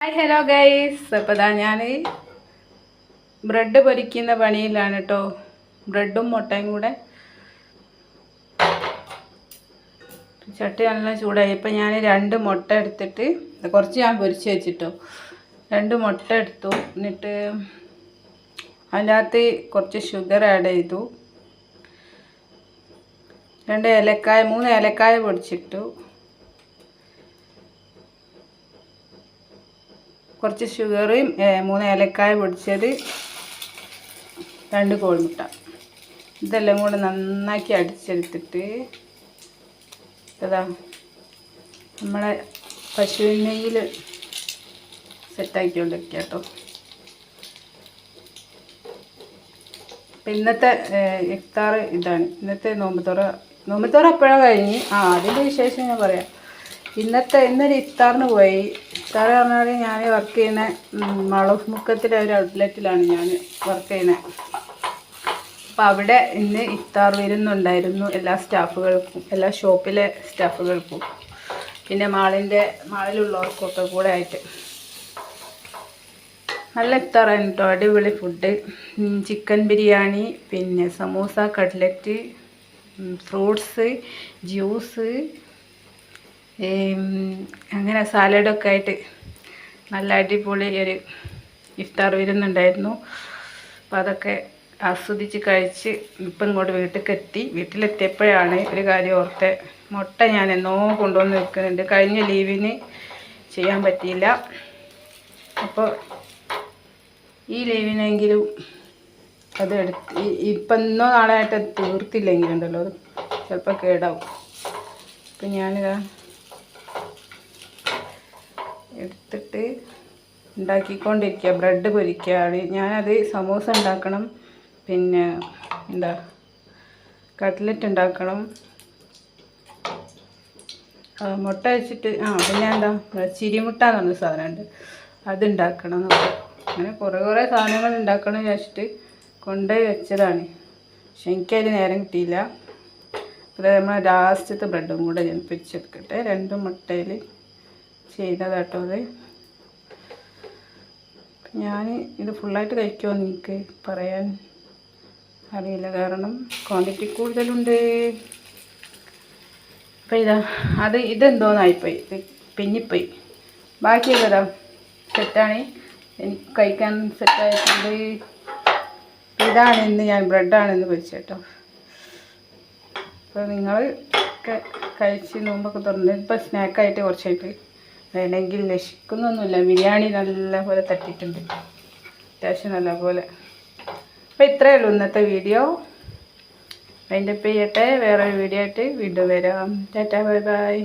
Hi hello guys അപ്പോൾ ഇതാ ഞാൻ ബ്രെഡ് പൊരിക്കുന്ന പണിയിലാണ് കേട്ടോ ബ്രെഡും മുട്ടയും കൂടെ. ചട്ടി നല്ല ചൂടായി. ഇപ്പം ഞാൻ രണ്ട് മുട്ട എടുത്തിട്ട് കുറച്ച് ഞാൻ പൊരിച്ച് വെച്ചിട്ടോ. രണ്ട് മുട്ട എടുത്തു. എന്നിട്ട് അതിനകത്ത് കുറച്ച് ഷുഗർ ആഡ് ചെയ്തു. രണ്ട് ഏലക്കായ മൂന്ന് ഏലക്കായ പൊടിച്ചിട്ടു. കുറച്ച് ഷുഗറും മൂന്ന് ഏലക്കായ പൊടിച്ചത് രണ്ട് കോഴിമുട്ട. ഇതെല്ലാം കൂടെ നന്നാക്കി അടിച്ചെടുത്തിട്ട് അതാ നമ്മളെ പശുവിനെയിൽ സെറ്റാക്കിക്കൊണ്ടിരിക്കുക സെറ്റാക്കി കൊണ്ടിരിക്കുക കേട്ടോ ഇന്നത്തെ ഇഫ്താർ ഇതാണ്. ഇന്നത്തെ നോമ്പത്തോറ നോമ്പത്തോറ അപ്പോഴാണ് കഴിഞ്ഞ്? ആ അതിന്റെ വിശേഷം ഞാൻ പറയാം. ഇന്നത്തെ ഇന്നൊരു ഇഫ്താറിന് പോയി ഇഫ്താർ പറഞ്ഞാൽ ഞാൻ വർക്ക് ചെയ്യുന്ന മളമുക്കത്തിലെ ഒരു ഔട്ട്ലെറ്റിലാണ് ഞാൻ വർക്ക് ചെയ്യുന്നത് അപ്പം അവിടെ ഇന്ന് ഇഫ്താർ വിരുന്നുണ്ടായിരുന്നു എല്ലാ സ്റ്റാഫുകൾക്കും എല്ലാ ഷോപ്പിലെ സ്റ്റാഫുകൾക്കും. പിന്നെ മാളിന്റെ മാളിലുള്ളവർക്കൊക്കെ കൂടെ ആയിട്ട്. നല്ല ഇഫ്താറായിരുന്നു കേട്ടോ അടിപൊളി ഫുഡ് ചിക്കൻ ബിരിയാണി പിന്നെ സമൂസ കട്ട്ലറ്റ് ഫ്രൂട്ട്സ് ജ്യൂസ് അങ്ങനെ സാലഡൊക്കെ ആയിട്ട് നല്ല അടിപൊളി ഒരു ഇഫ്താർ വരുന്നുണ്ടായിരുന്നു. അപ്പോൾ അതൊക്കെ ആസ്വദിച്ച് കഴിച്ച് ഇപ്പം ഇങ്ങോട്ട് വീട്ടിലേക്ക് എത്തി വീട്ടിലെത്തിയപ്പോഴാണ് ഒരു കാര്യം ഓർത്തെ. മുട്ട ഞാൻ എന്നോ കൊണ്ടുവന്ന് വെക്കുന്നുണ്ട്. കഴിഞ്ഞ ലീവിന് ചെയ്യാൻ പറ്റിയില്ല. അപ്പോൾ ഈ ലീവിനെങ്കിലും അത് എടുത്ത് ഇപ്പം ഇന്നോ നാളെ ആയിട്ട് തീർത്തില്ലെങ്കിലുണ്ടല്ലോ. അത് ചിലപ്പോൾ കേടാവും. അപ്പം ഞാനിതാ എടുത്തിട്ട് ഉണ്ടാക്കിക്കൊണ്ടിരിക്കുക. ബ്രെഡ് പൊരിക്കുകയാണ്. ഞാനത് സമൂസ ഉണ്ടാക്കണം. പിന്നെ എന്താ കട്ട്ലറ്റ് ഉണ്ടാക്കണം. മുട്ട വെച്ചിട്ട് ആ പിന്നെ എന്താ ചിരിമുട്ട എന്ന് പറഞ്ഞ സാധനമുണ്ട്. അതുണ്ടാക്കണം അങ്ങനെ കുറേ കുറേ സാധനങ്ങൾ ഉണ്ടാക്കണം വിചാരിച്ചിട്ട് കൊണ്ടുപോയി വെച്ചതാണ്. പക്ഷെ എനിക്കതിന് നേരം കിട്ടിയില്ല. അപ്പോൾ നമ്മൾ ലാസ്റ്റത്തെ ബ്രെഡും കൂടെ ഞാൻ പൊരിച്ചെടുക്കട്ടെ. രണ്ട് മുട്ടയിൽ ചെയ്തതാട്ടോ അത്. ഞാൻ ഇത് ഫുള്ളായിട്ട് കഴിക്കുമോ എനിക്ക് പറയാൻ അറിയില്ല. കാരണം ക്വാണ്ടിറ്റി കൂടുതലുണ്ട്. അപ്പോൾ ഇതാ അത് ഇതെന്തോന്നായിപ്പോയി. ഇത് പിന്നിപ്പോയി. ബാക്കിയുള്ളതാ. സെറ്റാണ്. എനിക്ക് കഴിക്കാൻ സെറ്റായിട്ടുണ്ട്. ഇതാണ് ഇന്ന് ഞാൻ ബ്രെഡാണ് ഇന്ന് പൊരിച്ചേട്ടോ. അപ്പോൾ നിങ്ങൾ കഴിച്ച് നോമ്പൊക്കെ തുറന്ന് ഇപ്പോൾ സ്നാക്കായിട്ട് കുറച്ചായിട്ട് വേണമെങ്കിൽ നശിക്കുന്നൊന്നുമില്ല ബിരിയാണി നല്ലപോലെ തട്ടിയിട്ടുണ്ട് അത്യാവശ്യം നല്ലപോലെ. അപ്പോൾ ഇത്രയേ ഉള്ളൂ ഇന്നത്തെ വീഡിയോ. അതിന്റെ ചെയ്യട്ടെ. വേറെ വീഡിയോ ആയിട്ട് വീണ്ടും വരാം. Tata bye bye.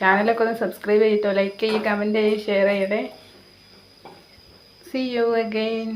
ചാനലൊക്കെ ഒന്ന് സബ്സ്ക്രൈബ് ചെയ്തിട്ടോ? ലൈക്ക് ചെയ്യുക കമന്റ് ചെയ്യുക ഷെയർ ചെയ്യണേ. C you again